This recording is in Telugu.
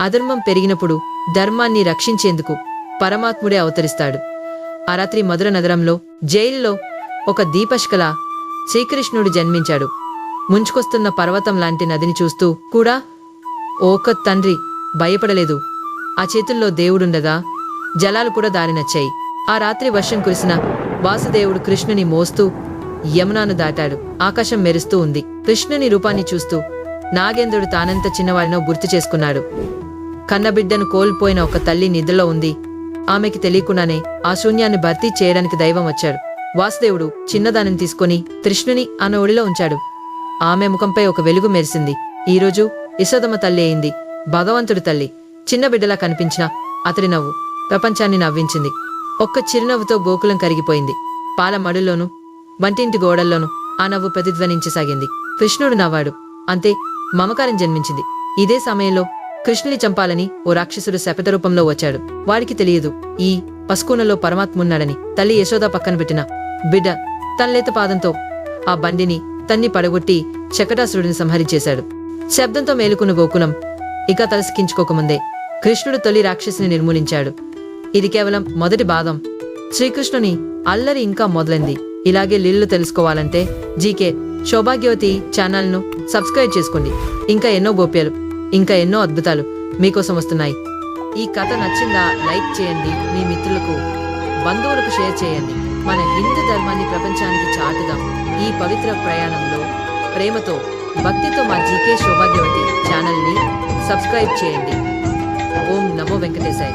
అధర్మం పెరిగినప్పుడు ధర్మాన్ని రక్షించేందుకు పరమాత్ముడే అవతరిస్తాడు. ఆ రాత్రి మధుర నగరంలో జైల్లో ఒక దీపష్కల శ్రీకృష్ణుడు జన్మించాడు. ముంచుకొస్తున్న పర్వతం లాంటి నదిని చూస్తూ కూడా ఓక తండ్రి భయపడలేదు. ఆ చేతుల్లో దేవుడుండగా జలాలు కూడా దారినచ్చాయి ఆ రాత్రి వర్షం కురిసిన వాసుదేవుడు కృష్ణుని మోస్తూ యమునాను దాటాడు. ఆకాశం మెరుస్తూ ఉంది. కృష్ణుని రూపాన్ని చూస్తూ నాగేంద్రుడు తానంత చిన్నవాడినో గుర్తు చేసుకున్నాడు. కన్నబిడ్డను కోల్పోయిన ఒక తల్లి నిద్రలో ఉంది. ఆమెకి తెలియకుండానే ఆ శూన్యాన్ని భర్తీ చేయడానికి దైవం వచ్చాడు. వాసుదేవుడు చిన్నదానిని తీసుకొని కృష్ణుని ఆమె ఒడిలో ఉంచాడు. ఆమె ముఖంపై ఒక వెలుగు మెరిసింది. ఈరోజు యశోదమ్మ తల్లి అయింది. భగవంతుడి తల్లి. చిన్న బిడ్డలా కనిపించిన అతడి నవ్వు ప్రపంచాన్ని నవ్వించింది. ఒక్క చిరునవ్వుతో గోకులం కరిగిపోయింది. పాల మడుల్లోనూ వంటింటి గోడల్లోనూ ఆ నవ్వు ప్రతిధ్వనించసాగింది. కృష్ణుడు నవ్వాడు. అంతే మమకారం జన్మించింది. ఇదే సమయంలో కృష్ణుని చంపాలని ఓ రాక్షసుడు శపథ రూపంలో వచ్చాడు. వాడికి తెలియదు ఈ పసుకూనలో పరమాత్మున్నాడని తల్లి యశోద పక్కన పెట్టిన బిడ్డ తల్లేత పాదంతో ఆ బండిని తన్ని పడగొట్టి శకటాసురుడిని సంహరించేశాడు. శబ్దంతో మేలుకున్న గోకులం ఇక తలసికించుకోకముందే కృష్ణుడు తొలి రాక్షసుని నిర్మూలించాడు. ఇది కేవలం మొదటి బాదం శ్రీకృష్ణుని అల్లరి ఇంకా మొదలైంది. ఇలాగే లీళ్ళు తెలుసుకోవాలంటే జీకే శోభాగ్యవతి ఛానల్ను సబ్స్క్రైబ్ చేసుకోండి. ఇంకా ఎన్నో గోప్యాలు. ఇంకా ఎన్నో అద్భుతాలు మీకోసం వస్తున్నాయి. ఈ కథ నచ్చిందా లైక్ చేయండి. మీ మిత్రులకు బంధువులకు షేర్ చేయండి. మన హిందూ ధర్మాన్ని ప్రపంచానికి చాటుదాం. ఈ పవిత్ర ప్రయాణంలో ప్రేమతో భక్తితో మా జీకే సౌభాగ్యవతి ఛానల్ని సబ్స్క్రైబ్ చేయండి. ఓం నమో వెంకటేశాయ.